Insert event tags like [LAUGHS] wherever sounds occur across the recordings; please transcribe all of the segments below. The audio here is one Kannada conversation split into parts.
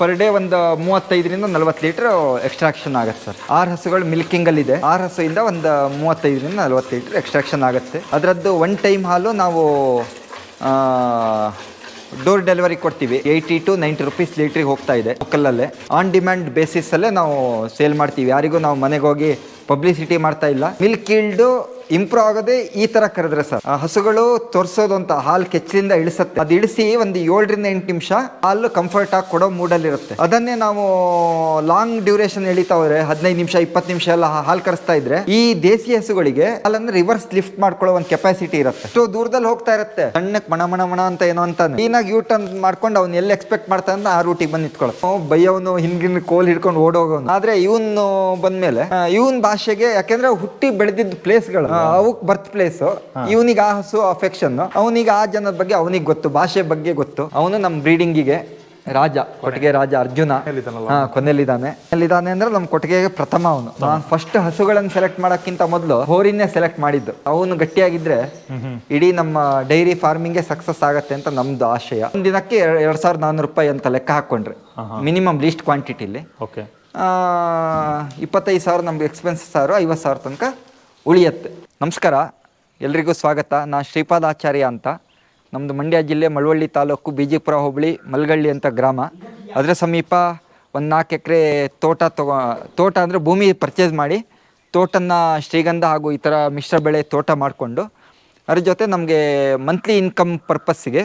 ಪರ್ ಡೇ ಒಂದು ಮೂವತ್ತೈದರಿಂದ ನಲವತ್ತು ಲೀಟರ್ ಎಕ್ಸ್ಟ್ರಾಕ್ಷನ್ ಆಗುತ್ತೆ ಸರ್. ಆರು ಹಸುಗಳು ಮಿಲ್ಕಿಂಗ್ ಅಲ್ಲಿ ಇದೆ. ಆರು ಹಸುವಿಂದ ಒಂದು ಮೂವತ್ತೈದರಿಂದ ನಲವತ್ತು ಲೀಟರ್ ಎಕ್ಸ್ಟ್ರಾಕ್ಷನ್ ಆಗುತ್ತೆ. ಅದರದ್ದು ಒನ್ ಟೈಮ್ ಹಾಲು ನಾವು ಡೋರ್ ಡೆಲಿವರಿ ಕೊಡ್ತೀವಿ. ಏಯ್ಟಿ ಟು ನೈಂಟಿ ರುಪೀಸ್ ಲೀಟ್ರಿಗೆ ಹೋಗ್ತಾ ಇದೆ ಲೋಕಲಲ್ಲೇ ಆನ್ ಡಿಮ್ಯಾಂಡ್ ಬೇಸಿಸಲ್ಲೇ ನಾವು ಸೇಲ್ ಮಾಡ್ತೀವಿ. ಯಾರಿಗೂ ನಾವು ಮನೆಗೆ ಹೋಗಿ ಪಬ್ಲಿಸಿಟಿ ಮಾಡ್ತಾ ಇಲ್ಲ. ಮಿಲ್ಕ್ ಈಲ್ಡು ಇಂಪ್ರೂವ್ ಆಗೋದೇ ಈ ತರ ಕರೆದ್ರೆ ಸರ್. ಹಸುಗಳು ತೋರಿಸೋದು ಅಂತ ಹಾಲು ಕೆಚ್ಚಲಿಂದ ಇಳಿಸುತ್ತೆ. ಅದು ಇಳಿಸಿ ಒಂದು ಏಳರಿಂದ ಎಂಟು ನಿಮಿಷ ಹಾಲು ಕಂಫರ್ಟ್ ಆಗಿ ಕೊಡೋ ಮೂಡಲ್ಲಿ ಇರುತ್ತೆ. ಅದನ್ನೇ ನಾವು ಲಾಂಗ್ ಡ್ಯೂರೇಷನ್ ಎಳಿತಾವ್ರೆ ಹದಿನೈದು ನಿಮಿಷ, ಇಪ್ಪತ್ತು ನಿಮಿಷ ಎಲ್ಲ ಹಾಲು ಕರೆಸ್ತಾ ಇದ್ರೆ ಈ ದೇಸಿ ಹಸುಗಳಿಗೆ ಹಾಲನ್ನ ರಿವರ್ಸ್ ಲಿಫ್ಟ್ ಮಾಡ್ಕೊಳ್ಳೋ ಒಂದು ಕೆಪಾಸಿಟಿ ಇರುತ್ತೆ. ಸೊ ದೂರದಲ್ಲಿ ಹೋಗ್ತಾ ಇರುತ್ತೆ. ಸಣ್ಣಕ್ಕೆ ಮಣ ಮಣ ಮಣ ಅಂತ ಏನೋ ಅಂತ ಕ್ಲೀನಾಗಿ ಯೂ ಟರ್ನ್ ಮಾಡ್ಕೊಂಡು ಅವ್ನು ಎಲ್ಲಿ ಎಕ್ಸ್ಪೆಕ್ಟ್ ಮಾಡ್ತಾನೆ ಆ ರೂಟಿಗೆ ಬಂದು ನಿಂತ್ಕೊಳ್ಳೋ ಬೈಯವನು ಹಿಂದಿನ ಕೋಲ್ ಹಿಡ್ಕೊಂಡು ಓಡೋಗೋನು. ಆದ್ರೆ ಇವನು ಬಂದ್ಮೇಲೆ ಇವನ್ ಭಾಷೆಗೆ ಯಾಕೆಂದ್ರೆ ಹುಟ್ಟಿ ಬೆಳೆದಿದ್ದ ಪ್ಲೇಸ್ಗಳು ಅವಕ್ ಬರ್ತ್ ಪ್ಲೇಸ್ ಇವನಿಗೆ ಆ ಹಸು ಅಫೆಕ್ಷನ್ ಅವನಿಗೆ ಆ ಜನದ ಬಗ್ಗೆ ಅವನಿಗೆ ಗೊತ್ತು ಭಾಷೆ ಬಗ್ಗೆ ಗೊತ್ತು. ಅವನು ನಮ್ಮ ಬ್ರೀಡಿಂಗಿಗೆ ರಾಜ ಕೊಟ್ಟಿಗೆ ರಾಜ ಅರ್ಜುನ. ಕೊನೆಯಲ್ಲಿದ್ದಾನೆ. ಎಲ್ಲಿದ್ದಾನೆ ಅಂದ್ರೆ ನಮ್ಮ ಕೊಟ್ಟಿಗೆಗೆ ಪ್ರಥಮ ಅವನು. ನಾನು ಫಸ್ಟ್ ಹಸುಗಳನ್ನು ಸೆಲೆಕ್ಟ್ ಮಾಡಕ್ಕಿಂತ ಮೊದಲು ಹೋರಿನೇ ಸೆಲೆಕ್ಟ್ ಮಾಡಿದ್ದು. ಅವನು ಗಟ್ಟಿಯಾಗಿದ್ರೆ ಇಡೀ ನಮ್ಮ ಡೈರಿ ಫಾರ್ಮಿಂಗ್ ಸಕ್ಸಸ್ ಆಗತ್ತೆ ಅಂತ ನಮ್ದು ಆಶಯ. ಒಂದ್ ದಿನಕ್ಕೆ ಎರಡ್- ಸಾವಿರದ ನಾನ್ನೂರು ರೂಪಾಯಿ ಅಂತ ಲೆಕ್ಕ ಹಾಕೊಂಡ್ರೆ. ಮಿನಿಮಮ್ ಲೀಸ್ಟ್ ಕ್ವಾಂಟಿಟಿಲಿ ಇಪ್ಪತ್ತೈದು ಸಾವಿರ ನಮ್ಗೆ ಎಕ್ಸ್ಪೆನ್ಸಸ್ ಸಾವಿರ ಐವತ್ತು ಸಾವಿರ ತನಕ ಉಳಿಯತ್ತೆ. ನಮಸ್ಕಾರ. ಎಲ್ರಿಗೂ ಸ್ವಾಗತ. ನಾನು ಶ್ರೀಪಾದ ಆಚಾರ್ಯ ಅಂತ. ನಮ್ಮದು ಮಂಡ್ಯ ಜಿಲ್ಲೆ ಮಳವಳ್ಳಿ ತಾಲೂಕು ಬಿಜಿಪುರ ಹೋಬಳಿ ಮಲ್ಗಳ್ಳಿ ಅಂತ ಗ್ರಾಮ. ಅದರ ಸಮೀಪ ಒಂದು ನಾಲ್ಕು ಎಕರೆ ತೋಟ ತಗೋ, ತೋಟ ಅಂದರೆ ಭೂಮಿ ಪರ್ಚೇಸ್ ಮಾಡಿ ತೋಟನ ಶ್ರೀಗಂಧ ಹಾಗೂ ಈ ಥರ ಮಿಶ್ರ ಬೆಳೆ ತೋಟ ಮಾಡಿಕೊಂಡು, ಅದ್ರ ಜೊತೆ ನಮಗೆ ಮಂತ್ಲಿ ಇನ್ಕಮ್ ಪರ್ಪಸ್ಸಿಗೆ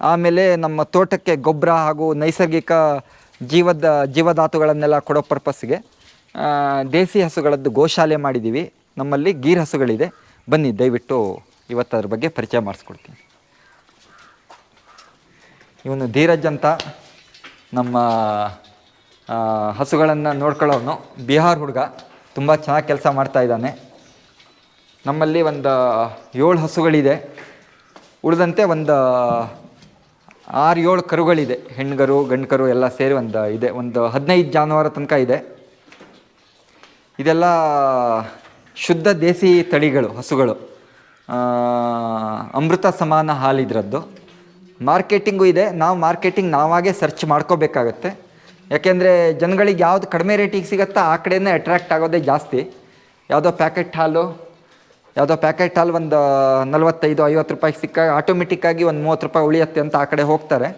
ಆಮೇಲೆ ನಮ್ಮ ತೋಟಕ್ಕೆ ಗೊಬ್ಬರ ಹಾಗೂ ನೈಸರ್ಗಿಕ ಜೀವದ, ಜೀವಧಾತುಗಳನ್ನೆಲ್ಲ ಕೊಡೋ ಪರ್ಪಸ್ಸಿಗೆ ದೇಸಿ ಹಸುಗಳದ್ದು ಗೋಶಾಲೆ ಮಾಡಿದ್ದೀವಿ ನಮ್ಮಲ್ಲಿ ಗೀರ್ ಹಸುಗಳಿದೆ. ಬನ್ನಿ, ದಯವಿಟ್ಟು ಇವತ್ತು ಅದ್ರ ಬಗ್ಗೆ ಪರಿಚಯ ಮಾಡಿಸ್ಕೊಡ್ತೀನಿ. ಇವನು ಧೀರಜ್ ಅಂತ. ನಮ್ಮ ಹಸುಗಳನ್ನು ನೋಡ್ಕೊಳ್ಳೋನು. ಬಿಹಾರ್ ಹುಡುಗ. ತುಂಬ ಚೆನ್ನಾಗಿ ಕೆಲಸ ಮಾಡ್ತಾ ಇದ್ದಾನೆ. ನಮ್ಮಲ್ಲಿ ಒಂದು ಏಳು ಹಸುಗಳಿದೆ. ಉಳಿದಂತೆ ಒಂದು ಆರು, ಏಳು ಕರುಗಳಿದೆ. ಹೆಣ್ಗರು, ಗಂಡ್ಕರು ಎಲ್ಲ ಸೇರಿ ಒಂದು, ಇದೆ. ಒಂದು ಹದಿನೈದು ಜಾನುವಾರು ತನಕ ಇದೆ. ಇದೆಲ್ಲ ಶುದ್ಧ ದೇಸಿ ತಳಿಗಳು ಹಸುಗಳು. ಅಮೃತ ಸಮಾನ ಹಾಲಿದ್ರದ್ದು ಮಾರ್ಕೆಟಿಂಗು ಇದೆ. ನಾವು ಮಾರ್ಕೆಟಿಂಗ್ ನಾವಾಗೇ ಸರ್ಚ್ ಮಾಡ್ಕೋಬೇಕಾಗತ್ತೆ. ಯಾಕೆಂದರೆ ಜನಗಳಿಗೆ ಯಾವುದು ಕಡಿಮೆ ರೇಟಿಗೆ ಸಿಗುತ್ತೋ ಆ ಕಡೆಯೇ ಅಟ್ರ್ಯಾಕ್ಟ್ ಆಗೋದೇ ಜಾಸ್ತಿ. ಯಾವುದೋ ಪ್ಯಾಕೆಟ್ ಹಾಲು ಯಾವುದೋ ಪ್ಯಾಕೆಟ್ ಹಾಲು ಒಂದು ನಲವತ್ತೈದು ಐವತ್ತು ರೂಪಾಯಿಗೆ ಸಿಕ್ಕಾಗ ಆಟೋಮೆಟಿಕ್ಕಾಗಿ ಒಂದು ಮೂವತ್ತು ರೂಪಾಯಿ ಉಳಿಯುತ್ತೆ ಅಂತ ಆ ಕಡೆ ಹೋಗ್ತಾರೆ.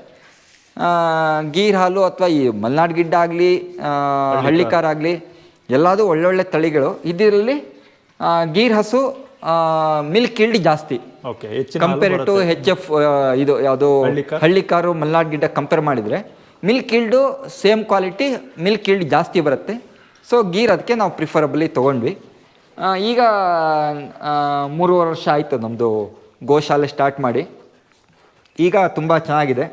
ಗೀರ್ ಹಾಲು ಅಥವಾ ಈ ಮಲ್ನಾಡ್ ಗಿಡ್ಡ ಆಗಲಿ ಹಳ್ಳಿಕಾರಾಗಲಿ ಎಲ್ಲದೂ ಒಳ್ಳೊಳ್ಳೆ ತಳಿಗಳು. ಇದರಲ್ಲಿ ಗೀರ್ ಹಸು ಮಿಲ್ಕ್ ಇಲ್ಡ್ ಜಾಸ್ತಿ. ಕಂಪೇರ್ ಟು ಹೆಚ್ ಎಫ್ ಇದು ಯಾವುದು ಹಳ್ಳಿ ಕಾರು ಮಲ್ನಾಡ್ ಗಿಡ್ಡ ಕಂಪೇರ್ ಮಾಡಿದರೆ milk yield same quality milk yield ಜಾಸ್ತಿ ಬರುತ್ತೆ. ಸೊ ಗೀರ್ ಅದಕ್ಕೆ ನಾವು ಪ್ರಿಫರಬಲಿ ತೊಗೊಂಡ್ವಿ. ಈಗ ಮೂರುವರೆ ವರ್ಷ ಆಯಿತು ನಮ್ಮದು ಗೋಶಾಲೆ ಸ್ಟಾರ್ಟ್ ಮಾಡಿ. ಈಗ ತುಂಬ ಚೆನ್ನಾಗಿದೆ.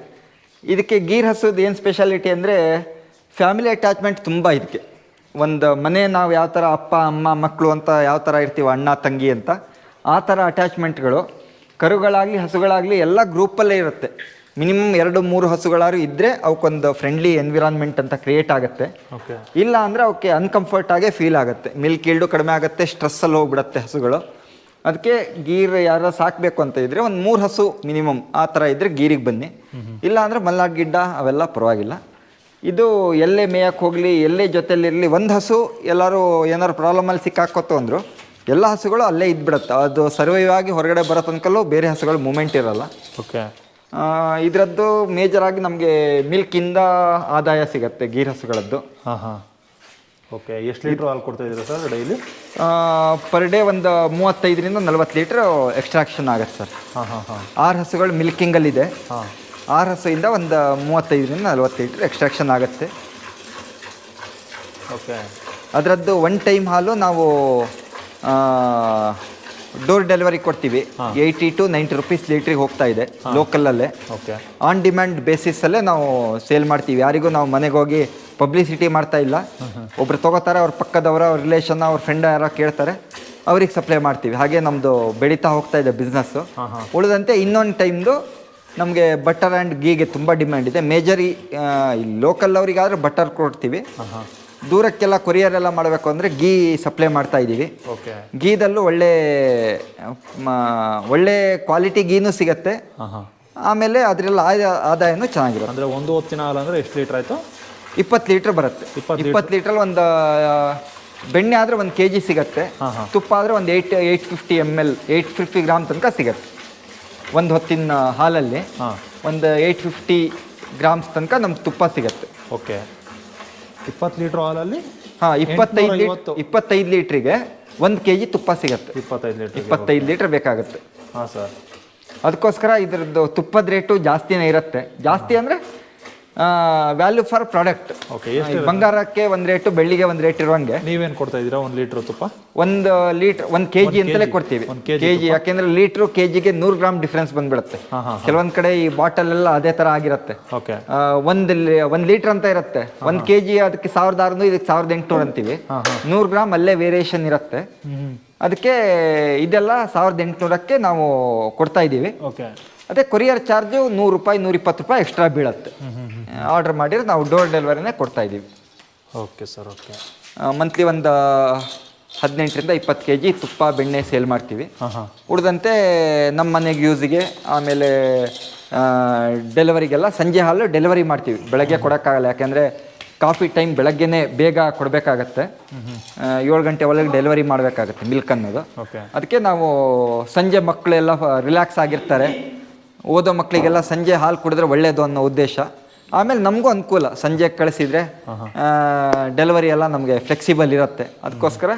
ಇದಕ್ಕೆ ಗೀರ್ ಹಸುದು ಏನು ಸ್ಪೆಷಾಲಿಟಿ ಅಂದರೆ ಫ್ಯಾಮಿಲಿ ಅಟ್ಯಾಚ್ಮೆಂಟ್ ತುಂಬ ಇದಕ್ಕೆ. ಒಂದು ಮನೆ ನಾವು ಯಾವ ಥರ ಅಪ್ಪ ಅಮ್ಮ ಮಕ್ಕಳು ಅಂತ ಯಾವ ಥರ ಇರ್ತೀವಿ ಅಣ್ಣ ತಂಗಿ ಅಂತ ಆ ಥರ ಅಟ್ಯಾಚ್ಮೆಂಟ್ಗಳು ಕರುಗಳಾಗಲಿ ಹಸುಗಳಾಗಲಿ ಎಲ್ಲ ಗ್ರೂಪಲ್ಲೇ ಇರುತ್ತೆ. ಮಿನಿಮಮ್ ಎರಡು ಮೂರು ಹಸುಗಳಾದ್ರು ಇದ್ದರೆ ಅವಕ್ಕೊಂದು ಫ್ರೆಂಡ್ಲಿ ಎನ್ವಿರಾನ್ಮೆಂಟ್ ಅಂತ ಕ್ರಿಯೇಟ್ ಆಗುತ್ತೆ. ಇಲ್ಲ ಅಂದರೆ ಅವಕ್ಕೆ ಅನ್ಕಂಫರ್ಟಾಗೆ ಆಗೇ ಫೀಲ್ ಆಗುತ್ತೆ. ಮಿಲ್ಕ್ ಈಲ್ಡು ಕಡಿಮೆ ಆಗುತ್ತೆ ಸ್ಟ್ರೆಸ್ಸಲ್ಲಿ ಹೋಗ್ಬಿಡುತ್ತೆ ಹಸುಗಳು. ಅದಕ್ಕೆ ಗೀರ್ ಯಾರು ಸಾಕಬೇಕು ಅಂತ ಇದ್ರೆ ಒಂದು ಮೂರು ಹಸು ಮಿನಿಮಮ್ ಆ ಥರ ಇದ್ದರೆ ಗೀರಿಗೆ ಬನ್ನಿ. ಇಲ್ಲ ಅಂದರೆ ಮಲ್ನಾಡ್ ಗಿಡ್ಡ ಅವೆಲ್ಲ ಪರವಾಗಿಲ್ಲ. ಇದು ಎಲ್ಲೇ ಮೇಯಕ್ಕೆ ಹೋಗಲಿ ಎಲ್ಲೇ ಜೊತೆಲಿರಲಿ ಒಂದು ಹಸು ಎಲ್ಲರೂ ಏನಾದ್ರು ಪ್ರಾಬ್ಲಮಲ್ಲಿ ಸಿಕ್ಕಾಕೋತು ಅಂದರು ಎಲ್ಲ ಹಸುಗಳು ಅಲ್ಲೇ ಇದ್ಬಿಡುತ್ತೆ. ಅದು ಸರ್ವೈವ್ ಆಗಿ ಹೊರಗಡೆ ಬರೋ ತನಕಲ್ಲೂ ಬೇರೆ ಹಸುಗಳು ಮೂಮೆಂಟ್ ಇರಲ್ಲ. ಓಕೆ ಇದರದ್ದು ಮೇಜರ್ ಆಗಿ ನಮಗೆ ಮಿಲ್ಕಿಂದ ಆದಾಯ ಸಿಗತ್ತೆ ಗೀರ್ ಹಸುಗಳದ್ದು. ಹಾಂ ಹಾಂ. ಓಕೆ ಎಷ್ಟು ಲೀಟ್ರ್ ಹಾಲು ಕೊಡ್ತಾ ಇದ್ದೀರಾ ಸರ್ ಡೈಲಿ ಪರ್ ಡೇ ಒಂದು ಮೂವತ್ತೈದರಿಂದ ನಲ್ವತ್ತು ಲೀಟ್ರ್ ಎಕ್ಸ್ಟ್ರಾಕ್ಷನ್ ಆಗುತ್ತೆ ಸರ್ ಹಾಂ ಹಾಂ ಹಾಂ. ಆರು ಹಸುಗಳು ಮಿಲ್ಕಿಂಗಲ್ಲಿದೆ. ಹಾಂ. ಆರು ಹಸುಯಿಂದ ಒಂದು ಮೂವತ್ತೈದರಿಂದ ನಲ್ವತ್ತು ಲೀಟ್ರ್ ಎಕ್ಸ್ಟ್ರಾಕ್ಷನ್ ಆಗುತ್ತೆ. ಓಕೆ. ಅದರದ್ದು ಒನ್ ಟೈಮ್ ಹಾಲು ನಾವು ಡೋರ್ ಡೆಲಿವರಿ ಕೊಡ್ತೀವಿ. ಏಯ್ಟಿ ಟು ನೈಂಟಿ ರುಪೀಸ್ ಲೀಟ್ರಿಗೆ ಹೋಗ್ತಾ ಇದೆ ಲೋಕಲಲ್ಲೇ. ಓಕೆ. ಆನ್ ಡಿಮ್ಯಾಂಡ್ ಬೇಸಿಸಲ್ಲೇ ನಾವು ಸೇಲ್ ಮಾಡ್ತೀವಿ. ಯಾರಿಗೂ ನಾವು ಮನೆಗೆ ಹೋಗಿ ಪಬ್ಲಿಸಿಟಿ ಮಾಡ್ತಾ ಇಲ್ಲ. ಒಬ್ರು ತಗೋತಾರೆ ಅವ್ರ ಪಕ್ಕದವರ ಅವ್ರ ರಿಲೇಷನ್ ಅವ್ರ ಫ್ರೆಂಡ್ ಯಾರೋ ಕೇಳ್ತಾರೆ ಅವ್ರಿಗೆ ಸಪ್ಲೈ ಮಾಡ್ತೀವಿ. ಹಾಗೆ ನಮ್ಮದು ಬೆಳೀತಾ ಹೋಗ್ತಾ ಇದೆ ಬಿಸ್ನೆಸ್ಸು ಉಳಿದಂತೆ ಇನ್ನೊಂದು ಟೈಮ್ದು ನಮಗೆ ಬಟರ್ ಆ್ಯಂಡ್ ಗೀಗೆ ತುಂಬ ಡಿಮ್ಯಾಂಡ್ ಇದೆ. ಮೇಜರ್ ಈ ಲೋಕಲ್ ಅವರಿಗಾದ್ರೆ ಬಟರ್ ಕೊಡ್ತೀವಿ. ದೂರಕ್ಕೆಲ್ಲ ಕೊರಿಯರ್ ಎಲ್ಲ ಮಾಡಬೇಕು ಅಂದರೆ ಗೀ ಸಪ್ಲೈ ಮಾಡ್ತಾ ಇದ್ದೀವಿ. ಓಕೆ. ಗೀದಲ್ಲೂ ಒಳ್ಳೆ ಮ, ಒಳ್ಳೆ ಕ್ವಾಲಿಟಿ ಗೀನೂ ಸಿಗತ್ತೆ. ಆಮೇಲೆ ಅದರೆಲ್ಲ ಆದಾಯ ಆದಾಯನೂ ಚೆನ್ನಾಗಿರುತ್ತೆ. ಅಂದರೆ ಒಂದು ಹೊತ್ತಿನ ಹಾಲು ಅಂದರೆ ಎಷ್ಟು ಲೀಟ್ರ್ ಆಯಿತು? ಇಪ್ಪತ್ತು ಲೀಟ್ರ್ ಬರುತ್ತೆ. ಇಪ್ಪತ್ತು ಲೀಟ್ರಲ್ಲಿ ಒಂದು ಬೆಣ್ಣೆ ಆದರೆ ಒಂದು ಕೆ ಜಿ ಸಿಗತ್ತೆ. ತುಪ್ಪ ಆದರೆ ಒಂದು eight eight fifty M L eight fifty gram ತನಕ ಸಿಗತ್ತೆ. ಒಂದು ಹೊತ್ತಿನ ಹಾಲಲ್ಲಿ ಒಂದು ಏಯ್ಟ್ ಫಿಫ್ಟಿ ಗ್ರಾಮ್ಸ್ ತನಕ ನಮ್ಗೆ ತುಪ್ಪ ಸಿಗತ್ತೆ. ಓಕೆ. ಇಪ್ಪತ್ತು ಲೀಟ್ರ್ ಹಾಲಲ್ಲಿ ಹಾಂ ಇಪ್ಪತ್ತೈದು. ಲೀಟ್ ಇಪ್ಪತ್ತೈದು ಲೀಟ್ರಿಗೆ ಒಂದು ಕೆ ಜಿ ತುಪ್ಪ ಸಿಗತ್ತೆ. ಇಪ್ಪತ್ತೈದು ಲೀಟ್ರ್ ಇಪ್ಪತ್ತೈದು ಲೀಟ್ರ್ ಬೇಕಾಗುತ್ತೆ. ಹಾಂ ಸರ್. ಅದಕ್ಕೋಸ್ಕರ ಇದ್ರದ್ದು ತುಪ್ಪದ ರೇಟು ಜಾಸ್ತಿನೇ ಇರುತ್ತೆ. ಜಾಸ್ತಿ ಅಂದರೆ ವ್ಯಾಲ್ಯೂ ಫಾರ್ ಪ್ರಾಡಕ್ಟ್ ಓಕೆ ಬಂಗಾರಕ್ಕೆ ಒಂದು ರೇಟು ಬೆಳ್ಳಿಗೆ ಒಂದು ರೇಟ್ ಇರುವಂಗೆ. ನೀವೇನು ಕೊಡ್ತಾ ಇದೀರಾ ಒಂದ್ ಲೀಟರ್ ತುಪ್ಪ? ಒಂದು ಲೀಟ್ರ್ ಒಂದ್ ಕೆ ಜಿ ಅಂತಲೇ ಕೊಡ್ತೀವಿ. ಕೆಜಿ ಕೆ ಜಿ ಯಾಕೆಂದ್ರೆ ಲೀಟ್ರು ಕೆ ಜಿಗೆ ನೂರು ಗ್ರಾಮ್ ಡಿಫ್ರೆನ್ಸ್ ಬಂದ್ಬಿಡುತ್ತೆ. ಕೆಲವೊಂದು ಕಡೆ ಈ ಬಾಟಲ್ ಎಲ್ಲ ಅದೇ ತರ ಆಗಿರುತ್ತೆ. ಒಂದ್ ಒಂದು ಲೀಟ್ರ್ ಅಂತ ಇರುತ್ತೆ. ಒಂದ್ ಕೆ ಜಿ ಅದಕ್ಕೆ ಸಾವಿರದ ಆರುನೂರು ಇದಕ್ಕೆ ಸಾವಿರದ ಎಂಟುನೂರು ಅಂತೀವಿ. ನೂರ್ ಗ್ರಾಮ್ ಅಲ್ಲೇ ವೇರಿಯೇಷನ್ ಇರುತ್ತೆ. ಅದಕ್ಕೆ ಇದೆಲ್ಲ ಸಾವಿರದ ಎಂಟುನೂರಕ್ಕೆ ನಾವು ಕೊಡ್ತಾ ಇದ್ದೀವಿ. ಅದೇ ಕೊರಿಯರ್ ಚಾರ್ಜು ನೂರು ರೂಪಾಯಿ ನೂರಿಪ್ಪತ್ತು ರೂಪಾಯಿ ಎಕ್ಸ್ಟ್ರಾ ಬೀಳತ್ತೆ. ಆರ್ಡರ್ ಮಾಡಿದ್ರೆ ನಾವು ಡೋರ್ ಡೆಲಿವರಿನೇ ಕೊಡ್ತಾ ಇದ್ದೀವಿ. ಓಕೆ ಸರ್ ಓಕೆ ಮಂತ್ಲಿ ಒಂದು ಹದಿನೆಂಟರಿಂದ ಇಪ್ಪತ್ತು ಕೆ ಜಿ ತುಪ್ಪ ಬೆಣ್ಣೆ ಸೇಲ್ ಮಾಡ್ತೀವಿ. ಉಳಿದಂತೆ ನಮ್ಮ ಮನೆಗೆ ಯೂಸಿಗೆ ಆಮೇಲೆ ಡೆಲಿವರಿಗೆಲ್ಲ ಸಂಜೆ ಹಾಲು ಡೆಲಿವರಿ ಮಾಡ್ತೀವಿ. ಬೆಳಗ್ಗೆ ಕೊಡೋಕ್ಕಾಗಲ್ಲ ಯಾಕೆಂದರೆ ಕಾಫಿ ಟೈಮ್ ಬೆಳಗ್ಗೆನೇ ಬೇಗ ಕೊಡಬೇಕಾಗತ್ತೆ. ಏಳು ಗಂಟೆ ಒಳಗೆ ಡೆಲಿವರಿ ಮಾಡಬೇಕಾಗತ್ತೆ ಮಿಲ್ಕ್ ಅನ್ನೋದು. ಓಕೆ ಅದಕ್ಕೆ ನಾವು ಸಂಜೆ ಮಕ್ಕಳೆಲ್ಲ ರಿಲ್ಯಾಕ್ಸ್ ಆಗಿರ್ತಾರೆ. ಓದೋ ಮಕ್ಕಳಿಗೆಲ್ಲ ಸಂಜೆ ಹಾಲು ಕುಡಿದ್ರೆ ಒಳ್ಳೆಯದು ಅನ್ನೋ ಉದ್ದೇಶ. ಆಮೇಲೆ ನಮಗೂ ಅನುಕೂಲ ಸಂಜೆ ಕಳಿಸಿದ್ರೆ ಡೆಲಿವರಿ ಎಲ್ಲ ನಮಗೆ ಫ್ಲೆಕ್ಸಿಬಲ್ ಇರುತ್ತೆ. ಅದಕ್ಕೋಸ್ಕರ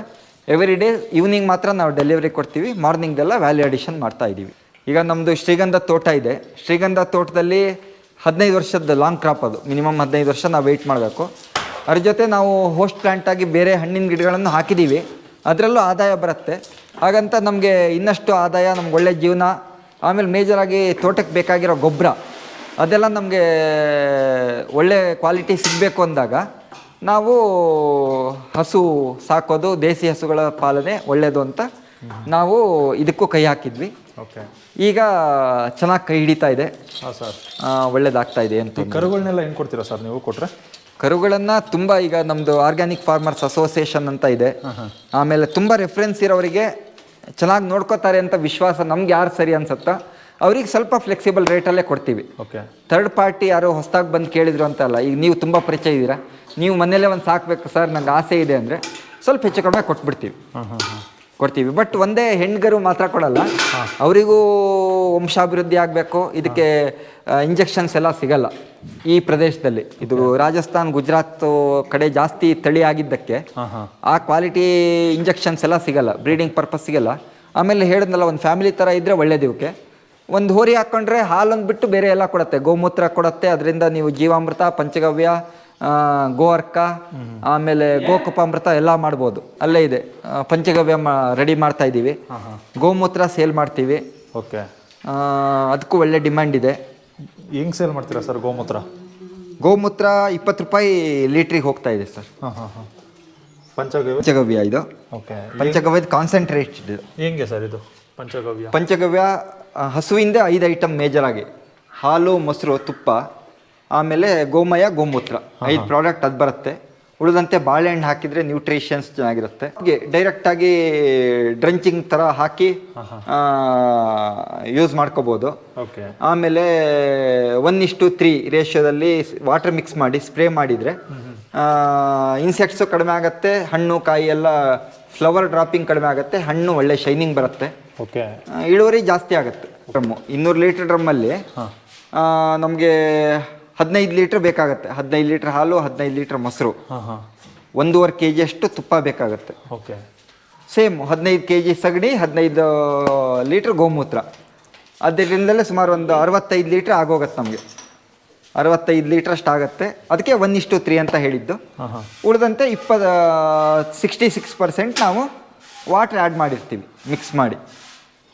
ಎವ್ರಿ ಡೇ ಈವ್ನಿಂಗ್ ಮಾತ್ರ ನಾವು ಡೆಲಿವರಿ ಕೊಡ್ತೀವಿ ಮಾರ್ನಿಂಗ್ದೆಲ್ಲ ವ್ಯಾಲ್ಯೂ ಅಡಿಷನ್ ಮಾಡ್ತಾ ಇದ್ದೀವಿ. ಈಗ ನಮ್ಮದು ಶ್ರೀಗಂಧ ತೋಟ ಇದೆ. ಶ್ರೀಗಂಧ ತೋಟದಲ್ಲಿ ಹದಿನೈದು ವರ್ಷದ ಲಾಂಗ್ ಕ್ರಾಪ್ ಅದು. ಮಿನಿಮಮ್ ಹದಿನೈದು ವರ್ಷ ನಾವು ವೆಯ್ಟ್ ಮಾಡಬೇಕು. ಅದ್ರ ಜೊತೆ ನಾವು ಹೋಸ್ಟ್ ಪ್ಲಾಂಟ್ ಆಗಿ ಬೇರೆ ಹಣ್ಣಿನ ಗಿಡಗಳನ್ನು ಹಾಕಿದ್ದೀವಿ. ಅದರಲ್ಲೂ ಆದಾಯ ಬರುತ್ತೆ. ಹಾಗಂತ ನಮಗೆ ಇನ್ನಷ್ಟು ಆದಾಯ ನಮ್ಗೆ ಒಳ್ಳೆ ಜೀವನ ಆಮೇಲೆ ಮೇಜರಾಗಿ ತೋಟಕ್ಕೆ ಬೇಕಾಗಿರೋ ಗೊಬ್ಬರ ಅದೆಲ್ಲ ನಮಗೆ ಒಳ್ಳೆ ಕ್ವಾಲಿಟಿ ಸಿಗಬೇಕು ಅಂದಾಗ ನಾವು ಹಸು ಸಾಕೋದು ದೇಸಿ ಹಸುಗಳ ಪಾಲನೆ ಒಳ್ಳೆಯದು ಅಂತ ನಾವು ಇದಕ್ಕೂ ಕೈ ಹಾಕಿದ್ವಿ. ಓಕೆ. ಈಗ ಚೆನ್ನಾಗಿ ಕೈ ಹಿಡಿತಾ ಇದೆ. ಹಾಂ ಸರ್. ಆ, ಒಳ್ಳೇದಾಗ್ತಾ ಇದೆ ಅಂತ ಕರುಗಳನ್ನೆಲ್ಲ ಏನು ಕೊಡ್ತೀರಾ ಸರ್ ನೀವು ಕೊಟ್ಟರೆ ಕರುಗಳನ್ನು ತುಂಬ ಈಗ ನಮ್ಮದು ಆರ್ಗ್ಯಾನಿಕ್ ಫಾರ್ಮರ್ಸ್ ಅಸೋಸಿಯೇಷನ್ ಅಂತ ಇದೆ. ಆಮೇಲೆ ತುಂಬ ರೆಫರೆನ್ಸ್ ಇರೋರಿಗೆ ಚೆನ್ನಾಗಿ ನೋಡ್ಕೋತಾರೆ ಅಂತ ವಿಶ್ವಾಸ ನಮ್ಗೆ ಯಾರು ಸರಿ ಅನ್ಸುತ್ತಾ? ಅವ್ರಿಗೆ ಸ್ವಲ್ಪ ಫ್ಲೆಕ್ಸಿಬಲ್ ರೇಟಲ್ಲೇ ಕೊಡ್ತೀವಿ. ಓಕೆ ಥರ್ಡ್ ಪಾರ್ಟಿ ಯಾರೋ ಹೊಸದಾಗಿ ಬಂದು ಕೇಳಿದ್ರು ಅಂತಲ್ಲ ಈಗ ನೀವು ತುಂಬ ಪರಿಚಯ ಇದ್ದೀರಾ? ನೀವು ಮನೇಲೇ ಒಂದು ಸಾಕಬೇಕು ಸರ್ ನಂಗೆ ಆಸೆ ಇದೆ ಅಂದರೆ ಸ್ವಲ್ಪ ಹೆಚ್ಚು ಕಡಿಮೆ ಕೊಟ್ಬಿಡ್ತೀವಿ. ಹಾಂ ಹಾಂ ಹಾಂ ಕೊಡ್ತೀವಿ. ಬಟ್ ಒಂದೇ ಹೆಣ್ಗರು ಮಾತ್ರ ಕೊಡಲ್ಲ. ಅವರಿಗೂ ವಂಶಾಭಿವೃದ್ಧಿ ಆಗಬೇಕು. ಇದಕ್ಕೆ ಇಂಜೆಕ್ಷನ್ಸ್ ಎಲ್ಲ ಸಿಗಲ್ಲ. ಈ ಪ್ರದೇಶದಲ್ಲಿ. ಇದು ರಾಜಸ್ಥಾನ್ ಗುಜರಾತ್ ಕಡೆ ಜಾಸ್ತಿ ತಳಿ ಆಗಿದ್ದಕ್ಕೆ ಆ ಕ್ವಾಲಿಟಿ ಇಂಜೆಕ್ಷನ್ಸ್ ಎಲ್ಲ ಸಿಗಲ್ಲ. ಬ್ರೀಡಿಂಗ್ ಪರ್ಪಸ್ ಸಿಗಲ್ಲ. ಆಮೇಲೆ ಹೇಳಿದ್ನಲ್ಲ ಒಂದು ಫ್ಯಾಮಿಲಿ ಥರ ಇದ್ದರೆ ಒಳ್ಳೇದು ಇವಕ್ಕೆ. ಒಂದು ಹೋರಿ ಹಾಕ್ಕೊಂಡ್ರೆ ಹಾಲೊಂದು ಬಿಟ್ಟು ಬೇರೆ ಎಲ್ಲ ಕೊಡುತ್ತೆ. ಗೋಮೂತ್ರ ಕೊಡುತ್ತೆ. ಅದರಿಂದ ನೀವು ಜೀವಾಮೃತ ಪಂಚಗವ್ಯ ಆ, ಆಮೇಲೆ ಗೋಕುಪಾಮೃತ ಎಲ್ಲ ಮಾಡ್ಬೋದು. ಅಲ್ಲೇ ಇದೆ. ಪಂಚಗವ್ಯ ರೆಡಿ ಮಾಡ್ತಾ ಇದ್ದೀವಿ. ಗೋಮೂತ್ರ ಸೇಲ್ ಮಾಡ್ತೀವಿ. ಓಕೆ. ಅದಕ್ಕೂ ಒಳ್ಳೆ ಡಿಮ್ಯಾಂಡ್ ಇದೆ. ಹೆಂಗ್ ಸೇಲ್ ಮಾಡ್ತೀರಾ ಸರ್ ಗೋಮೂತ್ರ? ಗೋಮೂತ್ರ ಇಪ್ಪತ್ತು ರೂಪಾಯಿ ಲೀಟ್ರಿಗೆ ಹೋಗ್ತಾ ಇದೆ ಸರ್. ಹಾಂ ಹಾಂ ಹಾಂ. ಪಂಚಗವ್ಯ? ಪಂಚಗವ್ಯ ಇದು. ಓಕೆ. ಪಂಚಗವ್ಯದ ಕಾನ್ಸಂಟ್ರೇಟ್ ಇದು. ಹೆಂಗೆ ಸರ್ ಇದು ಪಂಚಗವ್ಯ? ಪಂಚಗವ್ಯ ಹಸುವಿಂದ ಐದು ಐಟಮ್ ಮೇಜರ್ ಆಗಿ. ಹಾಲು ಮೊಸರು ತುಪ್ಪ. ಆಮೇಲೆ ಗೋಮಯ ಗೋಮೂತ್ರ. ಐದು ಪ್ರಾಡಕ್ಟ್ ಅದು ಬರುತ್ತೆ. ಉಳಿದಂತೆ ಬಾಳೆಹಣ್ಣು ಹಾಕಿದರೆ ನ್ಯೂಟ್ರಿಷನ್ಸ್ ಚೆನ್ನಾಗಿರುತ್ತೆ. ಡೈರೆಕ್ಟಾಗಿ ಡ್ರಂಚಿಂಗ್ ಥರ ಹಾಕಿ ಯೂಸ್ ಮಾಡ್ಕೋಬೋದು. ಓಕೆ. ಆಮೇಲೆ ಒನ್ ಇಷ್ಟು ತ್ರೀ ರೇಷ್ಯೋದಲ್ಲಿ ವಾಟರ್ ಮಿಕ್ಸ್ ಮಾಡಿ ಸ್ಪ್ರೇ ಮಾಡಿದರೆ ಇನ್ಸೆಕ್ಟ್ಸು ಕಡಿಮೆ ಆಗುತ್ತೆ ಹಣ್ಣು ಕಾಯಿ ಎಲ್ಲ ಫ್ಲವರ್ ಡ್ರಾಪಿಂಗ್ ಕಡಿಮೆ ಆಗುತ್ತೆ ಹಣ್ಣು ಒಳ್ಳೆ ಶೈನಿಂಗ್ ಬರುತ್ತೆ. ಓಕೆ. ಇಳುವರಿ ಜಾಸ್ತಿ ಆಗುತ್ತೆ. ಡ್ರಮ್ಮು ಇನ್ನೂರು ಲೀಟರ್ ಡ್ರಮ್ಮಲ್ಲಿ ನಮಗೆ ಹದಿನೈದು ಲೀಟ್ರ್ ಬೇಕಾಗುತ್ತೆ. ಹದಿನೈದು ಲೀಟ್ರ್ ಹಾಲು ಹದಿನೈದು ಲೀಟ್ರ್ ಮೊಸರು. ಒಂದೂವರೆ ಕೆ ಜಿಯಷ್ಟು ತುಪ್ಪ ಬೇಕಾಗುತ್ತೆ. ಓಕೆ. ಸೇಮ್ ಹದಿನೈದು ಕೆ ಜಿ ಸಗಣಿ ಹದಿನೈದು ಲೀಟ್ರ್ ಗೋಮೂತ್ರ. ಅದರಿಂದಲೇ ಸುಮಾರು ಒಂದು ಅರವತ್ತೈದು ಲೀಟ್ರ್ ಆಗೋಗುತ್ತೆ ನಮಗೆ. ಅರವತ್ತೈದು ಲೀಟ್ರ್ ಅಷ್ಟು ಆಗುತ್ತೆ. ಅದಕ್ಕೆ ಒನ್ ಇಷ್ಟು ತ್ರೀ ಅಂತ ಹೇಳಿದ್ದು. ಉಳಿದಂತೆ ಇಪ್ಪತ್ತು ಸಿಕ್ಸ್ಟಿ ಸಿಕ್ಸ್ ಪರ್ಸೆಂಟ್ ನಾವು ವಾಟ್ರ್ ಆ್ಯಡ್ ಮಾಡಿರ್ತೀವಿ ಮಿಕ್ಸ್ ಮಾಡಿ.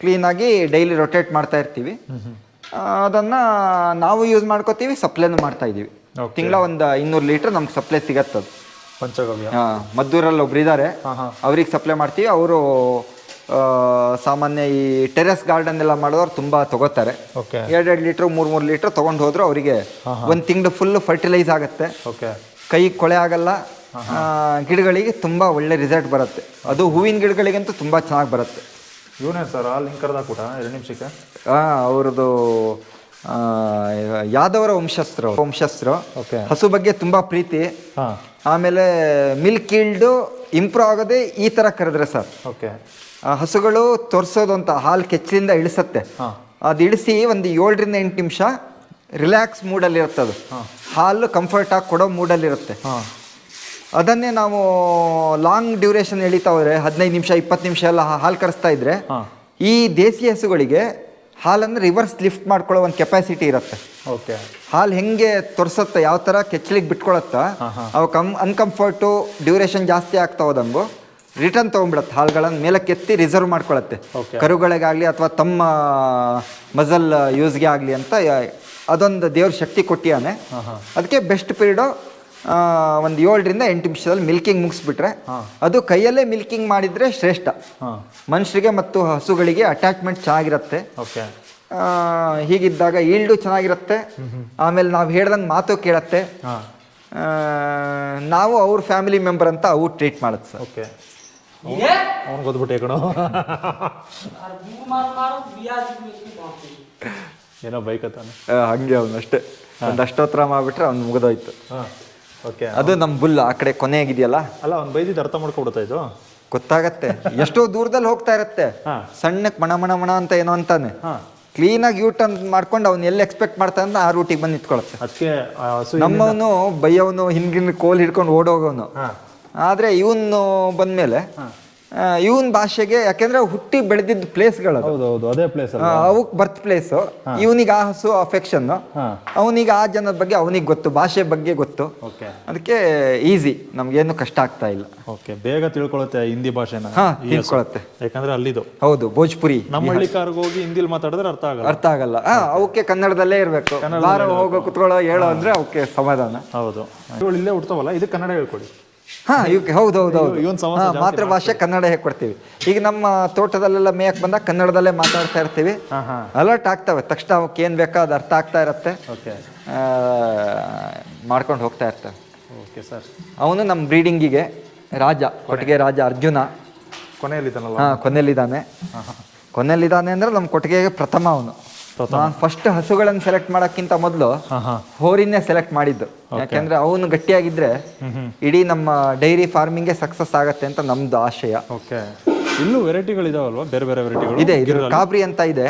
ಕ್ಲೀನಾಗಿ ಡೈಲಿ ರೊಟೇಟ್ ಮಾಡ್ತಾ ಇರ್ತೀವಿ. ಅದನ್ನು ನಾವು ಯೂಸ್ ಮಾಡ್ಕೋತೀವಿ ಸಪ್ಲೈನು ಮಾಡ್ತಾ ಇದ್ದೀವಿ. ತಿಂಗಳ ಒಂದು ಇನ್ನೂರು ಲೀಟ್ರ್ ನಮ್ಗೆ ಸಪ್ಲೈ ಸಿಗತ್ತದು ಪಂಚಗವ್ಯ. ಹಾಂ ಮದ್ದೂರಲ್ಲಿ ಒಬ್ರು ಇದ್ದಾರೆ ಅವ್ರಿಗೆ ಸಪ್ಲೈ ಮಾಡ್ತೀವಿ. ಅವರು ಸಾಮಾನ್ಯ ಈ ಟೆರೆಸ್ ಗಾರ್ಡನ್ ಎಲ್ಲ ಮಾಡೋರು ತುಂಬ ತಗೋತಾರೆ. ಓಕೆ ಎರಡೆರಡು ಲೀಟರ್ ಮೂರು ಮೂರು ಲೀಟ್ರ್ ತಗೊಂಡು ಹೋದ್ರು ಅವರಿಗೆ ಒಂದು ತಿಂಗಳು ಫುಲ್ ಫರ್ಟಿಲೈಸ್ ಆಗುತ್ತೆ. ಓಕೆ ಕೈ ಕೊಳೆ ಆಗಲ್ಲ. ಗಿಡಗಳಿಗೆ ತುಂಬ ಒಳ್ಳೆ ರಿಸಲ್ಟ್ ಬರುತ್ತೆ. ಅದು ಹೂವಿನ ಗಿಡಗಳಿಗಂತೂ ತುಂಬ ಚೆನ್ನಾಗಿ ಬರುತ್ತೆ. ಇವನೇ ಸರ್ ಆ ಲಿಂಕ್ ಕರೆದ ಕೂಡ ಎರಡು ನಿಮಿಷಕ್ಕೆ. ಹಾಂ ಅವ್ರದ್ದು ಆ, ಯಾದವರ ವಂಶಸ್ಥರು ವಂಶಸ್ತ್ರ ಓಕೆ. ಹಸು ಬಗ್ಗೆ ತುಂಬಾ ಪ್ರೀತಿ. ಹಾಂ. ಆಮೇಲೆ ಮಿಲ್ಕ್ ಈಲ್ಡು ಇಂಪ್ರೂವ್ ಆಗೋದೇ ಈ ಥರ ಕರೆದ್ರೆ ಸರ್. ಓಕೆ. ಆ ಹಸುಗಳು ತೋರಿಸೋದು ಅಂತ ಹಾಲು ಕೆಚ್ಚಲಿಂದ ಇಳಿಸತ್ತೆ. ಹಾಂ. ಅದು ಇಳಿಸಿ ಒಂದು ಏಳರಿಂದ ಎಂಟು ನಿಮಿಷ ರಿಲ್ಯಾಕ್ಸ್ ಮೂಡಲ್ಲಿ ಇರುತ್ತೆ ಅದು ಹಾಲು ಕಂಫರ್ಟ್ ಆಗಿ ಕೊಡೋ ಮೂಡಲ್ಲಿರುತ್ತೆ ಹಾಂ. ಅದನ್ನೇ ನಾವು ಲಾಂಗ್ ಡ್ಯೂರೇಷನ್ ಎಳಿತಾ ಹೋದ್ರೆ ಹದಿನೈದು ನಿಮಿಷ ಇಪ್ಪತ್ತು ನಿಮಿಷ ಎಲ್ಲ ಹಾಲು ಕರೆಸ್ತಾ ಇದ್ರೆ ಈ ದೇಸಿ ಹಸುಗಳಿಗೆ ಹಾಲನ್ನು ರಿವರ್ಸ್ ಲಿಫ್ಟ್ ಮಾಡ್ಕೊಳ್ಳೋ ಒಂದು ಕೆಪಾಸಿಟಿ ಇರುತ್ತೆ. ಓಕೆ. ಹಾಲು ಹೆಂಗೆ ತೋರಿಸುತ್ತೆ ಯಾವ ಥರ ಕೆಚ್ಚಲಿಗೆ ಬಿಟ್ಕೊಳತ್ತಾ ಅವು ಕಮ್ ಅನ್ಕಂಫರ್ಟು ಡ್ಯೂರೇಷನ್ ಜಾಸ್ತಿ ಆಗ್ತಾ ಹೋದಂಗು ರಿಟರ್ನ್ ತೊಗೊಂಡ್ಬಿಡತ್ತೆ ಹಾಲುಗಳನ್ನು ಮೇಲಕ್ಕೆ ಎತ್ತಿ ರಿಸರ್ವ್ ಮಾಡ್ಕೊಳತ್ತೆ. ಕರುಗಳಿಗಾಗಲಿ ಅಥವಾ ತಮ್ಮ ಮಜಲ್ ಯೂಸ್ಗೆ ಆಗಲಿ ಅಂತ ಅದೊಂದು ದೇವ್ರ ಶಕ್ತಿ ಕೊಟ್ಟಿಯಾನೆ. ಅದಕ್ಕೆ ಬೆಸ್ಟ್ ಪೀರಿಯಡು ಒಂದು ಏಳರಿಂದ ಎಂಟು ನಿಮಿಷದಲ್ಲಿ ಮಿಲ್ಕಿಂಗ್ ಮುಗಿಸ್ಬಿಟ್ರೆ ಹಾಂ. ಅದು ಕೈಯಲ್ಲೇ ಮಿಲ್ಕಿಂಗ್ ಮಾಡಿದರೆ ಶ್ರೇಷ್ಠ. ಹಾಂ. ಮನುಷ್ಯರಿಗೆ ಮತ್ತು ಹಸುಗಳಿಗೆ ಅಟ್ಯಾಚ್ಮೆಂಟ್ ಚೆನ್ನಾಗಿರುತ್ತೆ. ಓಕೆ. ಆ, ಹೀಗಿದ್ದಾಗ ಈಲ್ಡು ಚೆನ್ನಾಗಿರುತ್ತೆ. ಆಮೇಲೆ ನಾವು ಹೇಳ್ದಂಗೆ ಮಾತು ಕೇಳತ್ತೆ. ಹಾಂ. ನಾವು ಅವ್ರ ಫ್ಯಾಮಿಲಿ ಮೆಂಬರ್ ಅಂತ ಅವು ಟ್ರೀಟ್ ಮಾಡುತ್ತೆ ಸರ್. ಓಕೆ. ಅವ್ನು ಗೊತ್ಬಿಟ್ಟೆ ಕಣೋ. ಏನೋ ಬೈಕ್ ತಾನೆ ಆ, ಹಂಗೆ ಅವನು ಅಷ್ಟೇ. ಒಂದು ಅಷ್ಟೋತ್ತರ ಮಾಡಿಬಿಟ್ರೆ ಅವ್ನು ಮುಗಿದೋಯ್ತು. ಹಾಂ. ಓಕೆ ಅದು ನಮ್ಮ ಬುಲ್ ಆ ಕಡೆ ಕೊನೆಗಿದೆಯಲ್ಲ ಅಲ್ಲ ಅವ್ನು ಬೈದಿದ್ದು ಅರ್ಥ ಮಾಡ್ಕೊಬಿಡ್ತಾ ಇದು? ಗೊತ್ತಾಗತ್ತೆ. [LAUGHS] ಎಷ್ಟೋ ದೂರದಲ್ಲಿ ಹೋಗ್ತಾ ಇರತ್ತೆ. ಸಣ್ಣಕ್ ಸಣ್ಣಕ್ಕೆ ಮಣ ಮಣ ಮಣ ಅಂತ ಏನೋ ಅಂತಾನೆ. ಕ್ಲೀನ್ ಕ್ಲೀನಾಗಿ ಯೂ ಅಂತ ಮಾಡ್ಕೊಂಡು ಅವ್ನು ಎಲ್ಲಿ ಎಕ್ಸ್ಪೆಕ್ಟ್ ಮಾಡ್ತಾನೆ ಆ ರೂಟಿಗೆ ಬಂದು ನಿಂತ್ಕೊಳತ್ತೆ. ಅದಕ್ಕೆ ನಮ್ಮವನು ಬೈಯವನು ಹಿಂದಿನ ಕೋಲ್ ಹಿಡ್ಕೊಂಡು ಓಡೋಗೋನು ಆದರೆ ಇವನು ಬಂದಮೇಲೆ ಇವನ್ ಭಾಷೆಗೆ ಯಾಕೆಂದ್ರೆ ಹುಟ್ಟಿ ಬೆಳೆದಿದ್ದ ಪ್ಲೇಸ್ಗಳು ಹೌದು ಅದೇ. ಪ್ಲೇಸ್ ಅವಕ್ಕೆ ಬರ್ತ್ ಪ್ಲೇಸ್ ಇವನಿಗೆ ಆ ಹಸು ಅಫೆಕ್ಷನ್ ಅವನಿಗೆ ಆ ಜನದ ಬಗ್ಗೆ ಅವನಿಗೆ ಗೊತ್ತು ಭಾಷೆ ಬಗ್ಗೆ ಗೊತ್ತು. ಅದಕ್ಕೆ ಈಸಿ ನಮ್ಗೇನು ಕಷ್ಟ ಆಗ್ತಾ ಇಲ್ಲ. ಓಕೆ ಬೇಗ ತಿಳ್ಕೊಳತ್ತೆ ಹಿಂದಿ ಭಾಷೆನ? ತಿಳ್ಕೊಳತ್ತೆ. ಯಾಕಂದ್ರೆ ಅಲ್ಲಿದು. ಹೌದು ಭೋಜ್ಪುರಿ ನಮ್ಮ ಹಳ್ಳಿಕಾರ್ಗೆ ಹೋಗಿ ಹಿಂದಿಲ್ ಮಾತಾಡಿದ್ರೆ ಅರ್ಥ ಆಗಲ್ಲ. ಅರ್ಥ ಆಗಲ್ಲ. ಅವಕ್ಕೆ ಕನ್ನಡದಲ್ಲೇ ಇರಬೇಕು. ಹೋಗೋ ಕುತ್ಕೊಳ್ಳೋ ಹೇಳೋ ಅಂದ್ರೆ ಅವಕ್ಕೆ ಸಮಾಧಾನ. ಹೌದು. ಇಲ್ಲೇ ಹುಡ್ತಾವಲ್ಲ ಇದು ಕನ್ನಡ ಹೇಳ್ಕೊಡಿ. ಹಾ ಇವಕ್ಕೆ ಹೌದು ಹೌದು ಹೌದು. ಮಾತೃಭಾಷೆ ಕನ್ನಡ ಹೇಳ್ಕೊಡ್ತೀವಿ. ಈಗ ನಮ್ಮ ತೋಟದಲ್ಲೆಲ್ಲ ಮೇಯಕ್ ಬಂದಾಗ ಕನ್ನಡದಲ್ಲೇ ಮಾತಾಡ್ತಾ ಇರ್ತೀವಿ. ಹಾಂ ಹಾಂ. ಅಲರ್ಟ್ ಆಗ್ತವೆ. ತಕ್ಷಣ ಅವಕ್ಕೆ ಏನು ಬೇಕೋ ಅದು ಅರ್ಥ ಆಗ್ತಾ ಇರತ್ತೆ. ಓಕೆ. ಮಾಡ್ಕೊಂಡು ಹೋಗ್ತಾ ಇರ್ತವೆ. Okay sir. ಅವನು ನಮ್ಮ ಬ್ರೀಡಿಂಗಿಗೆ ರಾಜ ಕೊಟ್ಟಿಗೆ ರಾಜ ಅರ್ಜುನ. ಕೊನೆಯಲ್ಲಿದ್ದಾನೆ. ಹಾ ಕೊನೆಯಲ್ಲಿದ್ದಾನೆ ಕೊನೆಯಲ್ಲಿದ್ದಾನೆ ಅಂದ್ರೆ ನಮ್ಮ ಕೊಟ್ಟಿಗೆಗೆ ಪ್ರಥಮ ಅವನು. ನಾನು ಫಸ್ಟ್ ಹಸುಗಳನ್ನು ಸೆಲೆಕ್ಟ್ ಮಾಡೋಕ್ಕಿಂತ ಮೊದಲು ಹೋರಿನೇ ಸೆಲೆಕ್ಟ್ ಮಾಡಿದ್ದು. ಯಾಕೆಂದ್ರೆ ಅವನು ಗಟ್ಟಿಯಾಗಿದ್ರೆ ಇಡೀ ನಮ್ಮ ಡೈರಿ ಫಾರ್ಮಿಂಗ್ಗೆ ಸಕ್ಸಸ್ ಆಗತ್ತೆ ಅಂತ ನಮ್ದು ಆಶಯ. ಓಕೆ ಇಲ್ಲೂ ವೆರೈಟಿಗಳಿದಾವಲ್ವಾ ಬೇರೆ ಬೇರೆ ವೆರೈಟಿಗಳು ಇದೆ ಇದು ಕಾಬ್ರಿ ಅಂತ ಇದೆ.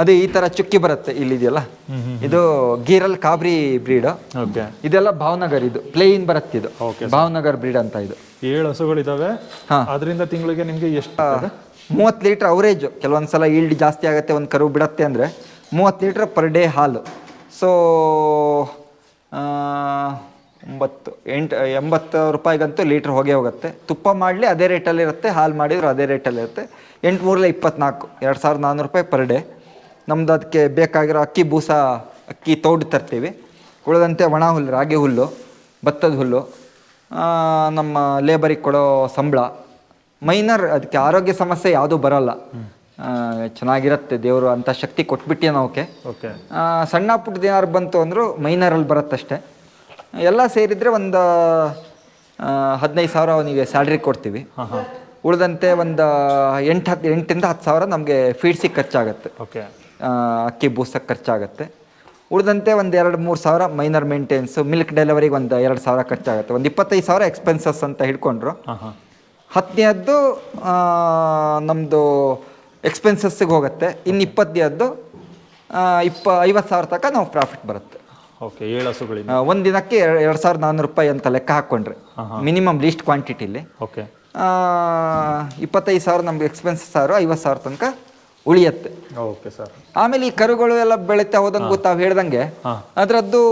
ಅದು ಈ ತರ ಚುಕ್ಕಿ ಬರುತ್ತೆ ಇಲ್ಲಿದೆಯಲ್ಲ? ಹ್ಮ್ ಹ್ಮ್ ಇದು ಗೀರಲ್ ಕಾಬ್ರಿ ಬ್ರೀಡ್ ಓಕೆ ಇದೆಲ್ಲ ಭಾವನಗರ್ ಇದು ಪ್ಲೇನ್ ಬರುತ್ತೆ ಇದು ಭಾವನಗರ್ ಬ್ರೀಡ್ ಅಂತ ಇದು. ಏಳು ಹಸುಗಳಿದಾವೆ. ಅದರಿಂದ ತಿಂಗಳಿಗೆ ನಿಮ್ಗೆ ಎಷ್ಟು ಮೂವತ್ತು ಲೀಟ್ರ್ ಅವರೇಜು. ಕೆಲವೊಂದು ಸಲ ಈಲ್ಡ್ ಜಾಸ್ತಿ ಆಗುತ್ತೆ, ಒಂದು ಕರು ಬಿಡತ್ತೆ ಅಂದರೆ ಮೂವತ್ತು ಲೀಟ್ರ್ ಪರ್ ಡೇ ಹಾಲು. ಸೊ ಒಂಬತ್ತು, ಎಂಟು, ಎಂಬತ್ತು ರೂಪಾಯಿಗಂತೂ ಲೀಟ್ರ್ ಹೋಗಿ ಹೋಗುತ್ತೆ. ತುಪ್ಪ ಮಾಡಲಿ ಅದೇ ರೇಟಲ್ಲಿರುತ್ತೆ ಹಾಲು ಮಾಡಿದ್ರು ಅದೇ ರೇಟಲ್ಲಿರುತ್ತೆ ಎಂಟು ಮೂರಲೆ ಇಪ್ಪತ್ನಾಲ್ಕು, ಎರಡು ಸಾವಿರದ ನಾನ್ನೂರು ರೂಪಾಯಿ ಪರ್ ಡೇ. ನಮ್ದು ಅದಕ್ಕೆ ಬೇಕಾಗಿರೋ ಅಕ್ಕಿ ಬೂಸ, ಅಕ್ಕಿ ತೌಡು ತರ್ತೀವಿ. ಉಳಿದಂತೆ ಒಣ ಹುಲ್ಲು, ರಾಗಿ ಹುಲ್ಲು, ಭತ್ತದ ಹುಲ್ಲು ನಮ್ಮ ಲೇಬರಿಗೆ ಕೊಡೋ ಸಂಬಳ. ಮೈನರ್ ಅದಕ್ಕೆ ಆರೋಗ್ಯ ಸಮಸ್ಯೆ ಯಾವುದೂ ಬರೋಲ್ಲ. ಚೆನ್ನಾಗಿರುತ್ತೆ ದೇವರು ಅಂತ ಶಕ್ತಿ ಕೊಟ್ಬಿಟ್ಟೆ ನಾವಕ್ಕೆ ಓಕೆ. ಆ, ಸಣ್ಣ ಪುಟ್ಟದ ಏನಾರು ಬಂತು ಅಂದರೂ ಮೈನರಲ್ಲಿ ಬರತ್ತಷ್ಟೇ. ಎಲ್ಲ ಸೇರಿದರೆ ಒಂದು ಹದಿನೈದು ಸಾವಿರ ಅವನಿಗೆ ಸ್ಯಾಲ್ರಿ ಕೊಡ್ತೀವಿ. ಉಳಿದಂತೆ ಒಂದು ಎಂಟು ಹತ್ತು ಎಂಟರಿಂದ ಹತ್ತು ಸಾವಿರ ನಮಗೆ ಫೀಡ್ಸಿಗೆ ಖರ್ಚಾಗತ್ತೆ. ಓಕೆ. ಅಕ್ಕಿ ಬೂಸಕ್ಕೆ ಖರ್ಚಾಗುತ್ತೆ. ಉಳಿದಂತೆ ಒಂದು ಎರಡು ಮೂರು ಸಾವಿರ ಮೈನರ್ ಮೇಂಟೆನ್ಸು ಮಿಲ್ಕ್ ಡೆಲಿವರಿಗೆ ಒಂದು ಎರಡು ಸಾವಿರ ಖರ್ಚಾಗುತ್ತೆ. ಒಂದು ಇಪ್ಪತ್ತೈದು ಸಾವಿರ ಎಕ್ಸ್ಪೆನ್ಸಸ್ ಅಂತ ಹಿಡ್ಕೊಂಡ್ರು. ಹತ್ತನೇದ್ದು ನಮ್ಮದು ಎಕ್ಸ್ಪೆನ್ಸಸ್ಸಿಗೆ ಹೋಗುತ್ತೆ. ಇನ್ನು ಇಪ್ಪತ್ತನೇದ್ದು ಇಪ್ಪ ಐವತ್ತು ಸಾವಿರ ತನಕ ನಾವು ಪ್ರಾಫಿಟ್ ಬರುತ್ತೆ. ಓಕೆ ಏಳು ಹಸುಗಳಿಂದ. ಒಂದು ದಿನಕ್ಕೆ ಎರಡು ಸಾವಿರದ ನಾನ್ನೂರು ರೂಪಾಯಿ ಅಂತ ಲೆಕ್ಕ ಹಾಕ್ಕೊಂಡ್ರೆ ಮಿನಿಮಮ್ ಲೀಸ್ಟ್ ಕ್ವಾಂಟಿಟಿಲಿ ಓಕೆ. ಇಪ್ಪತ್ತೈದು ಸಾವಿರ ನಮ್ಗೆ ಎಕ್ಸ್ಪೆನ್ಸಸ್ ಸಾವಿರ ಐವತ್ತು ಸಾವಿರ ತನಕ ಉಳಿಯುತ್ತೆ. Okay sir. ಆಮೇಲೆ ಈ ಕರುಗಳು ಎಲ್ಲ ಬೆಳೀತಾ ಹೋದಂಗೆ ತಾವು ಹೇಳ್ದಂಗೆ. ಅದರದ್ದು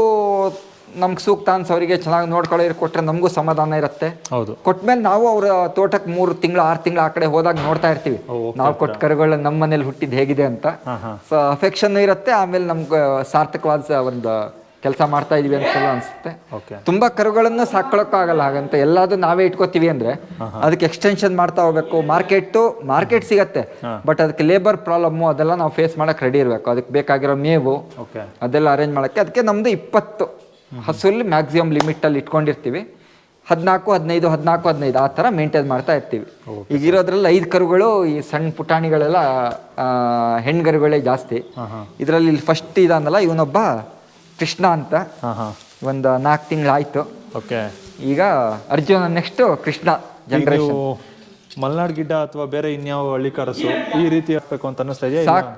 ನಮ್ಗೆ ಸೂಕ್ತ ಅನ್ಸೋರಿಗೆ ಚೆನ್ನಾಗಿ ನೋಡ್ಕೊಳ್ಳಿ ಕೊಟ್ಟರೆ ನಮಗೂ ಸಮಾಧಾನ ಇರುತ್ತೆ. ಹೌದು. ಕೊಟ್ಮೇಲೆ ನಾವು ಅವರ ತೋಟಕ್ಕೆ ಮೂರು ತಿಂಗಳು ಆರು ತಿಂಗಳು ಆ ಕಡೆ ಹೋದಾಗ ನೋಡ್ತಾ ಇರ್ತೀವಿ. ನಾವು ಕೊಟ್ಟ ಕರುಗಳು ನಮ್ಮ ಮನೇಲಿ ಹುಟ್ಟಿದ್ದು ಹೇಗಿದೆ ಅಂತ. ಸೊ ಅಫೆಕ್ಷನ್ ಇರುತ್ತೆ ಆಮೇಲೆ ನಮ್ಗೆ ಸಾರ್ಥಕವಾದ ಒಂದು ಕೆಲಸ ಮಾಡ್ತಾ ಇದೀವಿ ಅಂತ ಅನ್ಸುತ್ತೆ. ತುಂಬಾ ಕರುಗಳನ್ನು ಸಾಕೊಳ್ಳೋಕ್ಕಾಗಲ್ಲ ಹಾಗಂತ ಎಲ್ಲಾದ್ರೂ ನಾವೇ ಇಟ್ಕೋತೀವಿ ಅಂದ್ರೆ ಅದಕ್ಕೆ ಎಕ್ಸ್ಟೆನ್ಷನ್ ಮಾಡ್ತಾ ಹೋಗ್ಬೇಕು. ಮಾರ್ಕೆಟ್ ಮಾರ್ಕೆಟ್ ಸಿಗತ್ತೆ ಬಟ್ ಅದಕ್ಕೆ ಲೇಬರ್ ಪ್ರಾಬ್ಲಮ್ ಅದೆಲ್ಲ ನಾವು ಫೇಸ್ ಮಾಡಕ್ ರೆಡಿ ಇರಬೇಕು. ಅದಕ್ಕೆ ಬೇಕಾಗಿರೋ ಮೇವು ಅದೆಲ್ಲ ಅರೇಂಜ್ ಮಾಡಕ್ಕೆ ಅದಕ್ಕೆ ನಮ್ದು ಇಪ್ಪತ್ತು ಹಸುಲ್ಲಿ ಮ್ಯಾಕ್ಸಿಮಮ್ ಲಿಮಿಟಲ್ಲಿ ಇಟ್ಕೊಂಡಿರ್ತೀವಿ. ಹದಿನಾಲ್ಕು ಹದಿನೈದು ಹದಿನಾಲ್ಕು ಹದಿನೈದು ಆ ಥರ ಮೇಂಟೈನ್ ಮಾಡ್ತಾ ಇರ್ತೀವಿ. ಈಗ ಇರೋದ್ರಲ್ಲಿ ಐದು ಕರುಗಳು ಈ ಸಣ್ಣ ಪುಟಾಣಿಗಳೆಲ್ಲ ಹೆಣ್ಗರುಗಳೇ ಜಾಸ್ತಿ. ಇದರಲ್ಲಿ ಇಲ್ಲಿ ಫಸ್ಟ್ ಇದಾನಲ್ಲ ಇವನೊಬ್ಬ ಕೃಷ್ಣ ಅಂತ. ಒಂದು ನಾಲ್ಕು ತಿಂಗಳಾಯ್ತು. ಓಕೆ ಈಗ ಅರ್ಜುನ ನೆಕ್ಸ್ಟ್ ಕೃಷ್ಣ ಜನರೇಷನ್ ಮಲ್ನಾಡ್ ಗಿಡ್ಡ ಅಥವಾ ಬೇರೆ ಇನ್ಯಾವ ಹಳ್ಳಿ ಕರಸು ಈ ರೀತಿ ಹಾಕ್ಬೇಕು ಅಂತ ಅನ್ನಿಸ್ತಾ ಇದೆಯಾ ಸಾಕ್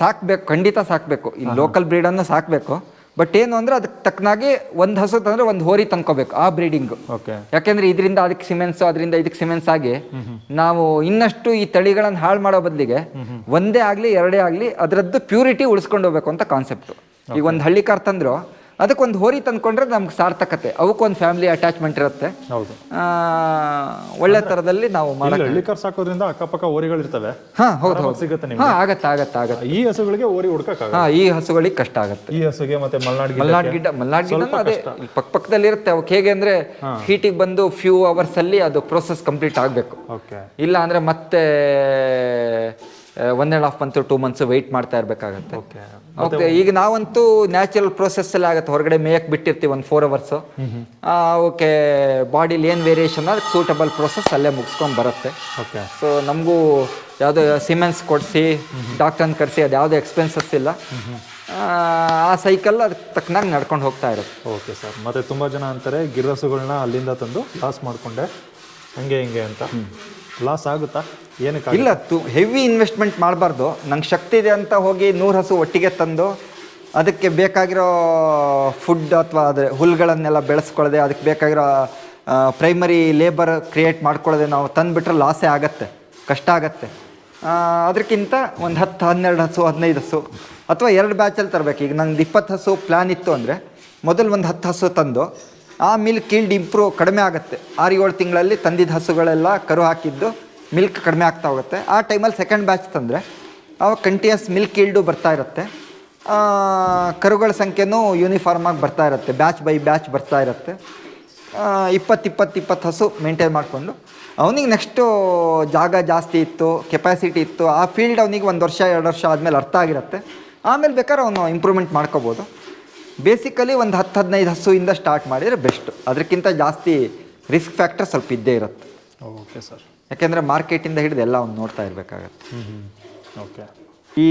ಸಾಕ್ಬೇಕು ಖಂಡಿತ ಸಾಕ್ಬೇಕು. ಈ ಲೋಕಲ್ ಬ್ರೀಡನ್ನು ಸಾಕ್ಬೇಕು. ಬಟ್ ಏನು ಅಂದ್ರೆ ಅದಕ್ಕೆ ತಕ್ಕನಾಗಿ ಒಂದು ಹಸು ತಂದ್ರೆ ಒಂದು ಹೋರಿ ತಂದ್ಕೋಬೇಕು ಆ ಬ್ರೀಡಿಂಗ್ ಓಕೆ ಯಾಕೆಂದ್ರೆ ಇದರಿಂದ ಅದಕ್ಕೆ ಸಿಮೆನ್ಸ್ ಅದರಿಂದ ಇದಕ್ಕೆ ಸಿಮೆನ್ಸ್ ಆಗಿ ನಾವು ಇನ್ನಷ್ಟು ಈ ತಳಿಗಳನ್ನು ಹಾಳು ಮಾಡೋ ಬದಲಿಗೆ ಒಂದೇ ಆಗಲಿ ಎರಡೇ ಆಗಲಿ ಅದರದ್ದು ಪ್ಯೂರಿಟಿ ಉಳಿಸ್ಕೊಂಡು ಹೋಗ್ಬೇಕು ಅಂತ ಕಾನ್ಸೆಪ್ಟ್ ಈಗ ಒಂದು ಹಳ್ಳಿ ಕಾರ್ ತಂದ್ರು ಅದಕ್ಕೆ ಒಂದು ಹೋರಿ ತಂದ್ಕೊಂಡ್ರೆ ನಮ್ಗೆ ಸಾರ್ಥಕತೆ. ಅವಕ್ಕೊಂದು ಫ್ಯಾಮಿಲಿ ಅಟ್ಯಾಚ್ಮೆಂಟ್ ಇರುತ್ತೆ. ಹೌದು. ಒಳ್ಳೆ ತರದಲ್ಲಿ ನಾವು ಹಳ್ಳಿಕರ್ ಸಾಕೋದ್ರಿಂದ ಅಕ್ಕಪಕ್ಕ ಓರಿಗಳು ಇರ್ತವೆ ಹಾ ಹೌದು ಹೌದು. ಸಿಗುತ್ತೆ ನಿಮ್ಗೆ? ಹಾ ಆಗತ್ತೆ ಆಗತ್ತೆ ಆಗತ್ತೆ. ಈ ಹಸುಗಳಿಗೆ ಓರಿ ಹುಡ್ಕಕ್ ಹಾ ಈ ಹಸುಗಳಿಗೆ ಕಷ್ಟ ಆಗುತ್ತೆ. ಈ ಹಸುಗೆ ಮತ್ತೆ ಮಲ್ನಾಡ್ ಮಲ್ನಾಡ್ ಗಿಡ ಮಲ್ನಾಡ್ ಗಿಡ ಅದೇ ಪಕ್ಕ ಪಕ್ಕದಲ್ಲಿ ಇರುತ್ತೆ ಅವಕ್ಕೆ ಹೇಗೆ ಅಂದ್ರೆ ಹೀಟಿಗೆ ಬಂದು ಫ್ಯೂ ಅವರ್ಸ್ ಅಲ್ಲಿ ಅದು ಪ್ರೋಸೆಸ್ ಕಂಪ್ಲೀಟ್ ಆಗಬೇಕು. ಓಕೆ ಇಲ್ಲ ಅಂದ್ರೆ ಮತ್ತೆ one and half month two months wait ಮಾಡ್ತಾ ಇರಬೇಕಾಗತ್ತೆ. ಓಕೆ ಓಕೆ ಈಗ ನಾವಂತೂ ನ್ಯಾಚುರಲ್ ಪ್ರೊಸೆಸ್ ಅಲ್ಲಿ ಆಗುತ್ತೆ. ಹೊರಗಡೆ ಮೇಯಕ್ ಬಿಟ್ಟಿರ್ತೀವಿ ಒಂದು ಫೋರ್ ಅವರ್ಸ್ ಓಕೆ ಬಾಡಿಲಿ ಏನು ವೇರಿಯೇಷನ್ ಅದಕ್ಕೆ ಸೂಟಬಲ್ ಪ್ರೋಸೆಸ್ ಅಲ್ಲೇ ಮುಗಿಸ್ಕೊಂಡು ಬರುತ್ತೆ. ಓಕೆ ಸೊ ನಮಗೂ ಯಾವುದೋ ಸಿಮೆಂಟ್ಸ್ ಕೊಡಿಸಿ ಡಾಕ್ಟರ್ನ ಕರೆಸಿ ಅದು ಯಾವುದೇ ಎಕ್ಸ್ಪೆನ್ಸಸ್ ಇಲ್ಲ ಆ, ಆ ಸೈಕಲ್ ಅದಕ್ಕೆ ತಕ್ಕನಾಗಿ ನಡ್ಕೊಂಡು ಹೋಗ್ತಾ ಇರುತ್ತೆ. ಓಕೆ ಸರ್ ಮತ್ತೆ ತುಂಬ ಜನ ಅಂತಾರೆ ಗಿರಸುಗಳನ್ನ ಅಲ್ಲಿಂದ ತಂದು ಲಾಸ್ ಮಾಡಿಕೊಂಡೆ. ಹಂಗೆ ಹಿಂಗೆ ಅಂತ. ಲಾಸ್ ಆಗುತ್ತಾ? ಏನಕ್ಕೆ ಇಲ್ಲ, ತು ಹೆವಿ ಇನ್ವೆಸ್ಟ್ಮೆಂಟ್ ಮಾಡಬಾರ್ದು. ನಂಗೆ ಶಕ್ತಿ ಇದೆ ಅಂತ ಹೋಗಿ ನೂರು ಹಸು ಒಟ್ಟಿಗೆ ತಂದು ಅದಕ್ಕೆ ಬೇಕಾಗಿರೋ ಫುಡ್ ಅಥವಾ ಅದ್ರ ಹುಲ್ಗಳನ್ನೆಲ್ಲ ಬೆಳೆಸ್ಕೊಳ್ಳದೆ ಅದಕ್ಕೆ ಬೇಕಾಗಿರೋ ಪ್ರೈಮರಿ ಲೇಬರ್ ಕ್ರಿಯೇಟ್ ಮಾಡ್ಕೊಳ್ಳದೆ ನಾವು ತಂದುಬಿಟ್ರೆ ಲಾಸೇ ಆಗತ್ತೆ, ಕಷ್ಟ ಆಗತ್ತೆ. ಅದಕ್ಕಿಂತ ಒಂದು ಹತ್ತು, ಹನ್ನೆರಡು ಹಸು, ಹದಿನೈದು ಹಸು ಅಥವಾ ಎರಡು ಬ್ಯಾಚಲ್ಲಿ ತರಬೇಕು. ಈಗ ನಂಗೆ ಇಪ್ಪತ್ತು ಹಸು ಪ್ಲ್ಯಾನ್ ಇತ್ತು ಅಂದರೆ ಮೊದಲು ಒಂದು ಹತ್ತು ಹಸು ತಂದು ಆ ಮಿಲ್ಕ್ ಈಲ್ಡ್ ಇಂಪ್ರೂವ್ ಕಡಿಮೆ ಆಗುತ್ತೆ. ಆರು ಏಳು ತಿಂಗಳಲ್ಲಿ ತಂದಿದ್ದ ಹಸುಗಳೆಲ್ಲ ಕರು ಹಾಕಿದ್ದು ಮಿಲ್ಕ್ ಕಡಿಮೆ ಆಗ್ತಾ ಹೋಗುತ್ತೆ. ಆ ಟೈಮಲ್ಲಿ ಸೆಕೆಂಡ್ ಬ್ಯಾಚ್ ತಂದರೆ, ಅವಾಗ ಕಂಟಿನ್ಯೂಸ್ ಮಿಲ್ಕ್ ಇಲ್ಡು ಬರ್ತಾ ಇರುತ್ತೆ. ಕರುಗಳ ಸಂಖ್ಯೆನೂ ಯೂನಿಫಾರ್ಮ್ ಆಗಿ ಬರ್ತಾ ಇರುತ್ತೆ. ಬ್ಯಾಚ್ ಬೈ ಬ್ಯಾಚ್ ಬರ್ತಾ ಇರುತ್ತೆ. ಇಪ್ಪತ್ತು ಇಪ್ಪತ್ತು ಇಪ್ಪತ್ತು ಹಸು ಮೇಂಟೈನ್ ಮಾಡಿಕೊಂಡು, ಅವನಿಗೆ ನೆಕ್ಸ್ಟು ಜಾಗ ಜಾಸ್ತಿ ಇತ್ತು ಕೆಪಾಸಿಟಿ ಇತ್ತು, ಆ ಫೀಲ್ಡ್ ಅವನಿಗೆ ಒಂದು ವರ್ಷ, ಎರಡು ವರ್ಷ ಆದಮೇಲೆ ಅರ್ಥ ಆಗಿರುತ್ತೆ. ಆಮೇಲೆ ಬೇಕಾದ್ರೆ ಅವನು ಇಂಪ್ರೂವ್ಮೆಂಟ್ ಮಾಡ್ಕೋಬೋದು. ಬೇಸಿಕಲಿ ಒಂದು ಹತ್ತು ಹದಿನೈದು ಹಸುವಿಂದ ಸ್ಟಾರ್ಟ್ ಮಾಡಿದರೆ ಬೆಸ್ಟು ಅದಕ್ಕಿಂತ ಜಾಸ್ತಿ ರಿಸ್ಕ್ ಫ್ಯಾಕ್ಟರ್ ಸ್ವಲ್ಪ ಇದ್ದೇ ಇರುತ್ತೆ. ಓಕೆ ಸರ್ ಯಾಕೆಂದರೆ ಮಾರ್ಕೆಟಿಂದ ಹಿಡಿದು ಎಲ್ಲ ಒಂದು ನೋಡ್ತಾ ಇರಬೇಕಾಗತ್ತೆ. ಓಕೆ ಈ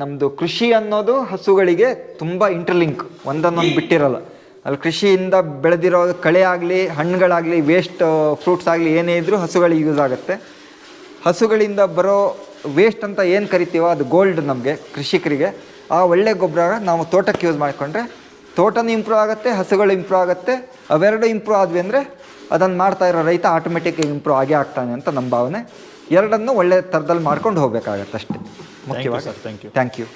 ನಮ್ಮದು ಕೃಷಿ ಅನ್ನೋದು ಹಸುಗಳಿಗೆ ತುಂಬ ಇಂಟರ್ಲಿಂಕ್ ಒಂದನ್ನೊಂದು ಬಿಟ್ಟಿರಲ್ಲ. ಅಲ್ಲಿ ಕೃಷಿಯಿಂದ ಬೆಳೆದಿರೋ ಕಳೆ ಆಗಲಿ ಹಣ್ಣುಗಳಾಗಲಿ ವೇಸ್ಟ್ ಫ್ರೂಟ್ಸ್ ಆಗಲಿ ಏನೇ ಇದ್ರೂ ಹಸುಗಳಿಗೆ ಯೂಸ್ ಆಗುತ್ತೆ. ಹಸುಗಳಿಂದ ಬರೋ ವೇಸ್ಟ್ ಅಂತ ಏನು ಕರಿತೀವೋ ಅದು ಗೋಲ್ಡ್ ನಮಗೆ ಕೃಷಿಕರಿಗೆ. ಆ ಒಳ್ಳೆ ಗೊಬ್ಬರ ನಾವು ತೋಟಕ್ಕೆ ಯೂಸ್ ಮಾಡಿಕೊಂಡ್ರೆ ತೋಟನೂ ಇಂಪ್ರೂವ್ ಆಗುತ್ತೆ ಹಸುಗಳು ಇಂಪ್ರೂವ್ ಆಗುತ್ತೆ. ಅವೆರಡು ಇಂಪ್ರೂವ್ ಆದ್ವಿ ಅಂದರೆ ಅದನ್ನು ಮಾಡ್ತಾ ಇರೋ ರೈತ ಆಟೋಮೆಟಿಕ್ ಇಂಪ್ರೂವ್ ಆಗೇ ಆಗ್ತಾನೆ ಅಂತ ನಮ್ಮ ಭಾವನೆ. ಎರಡನ್ನೂ ಒಳ್ಳೆ ಥರದಲ್ಲಿ ಮಾಡ್ಕೊಂಡು ಹೋಗ್ಬೇಕಾಗತ್ತೆ ಅಷ್ಟೇ. ಮುಖ್ಯವಾಗಿ. Sir thank you thank you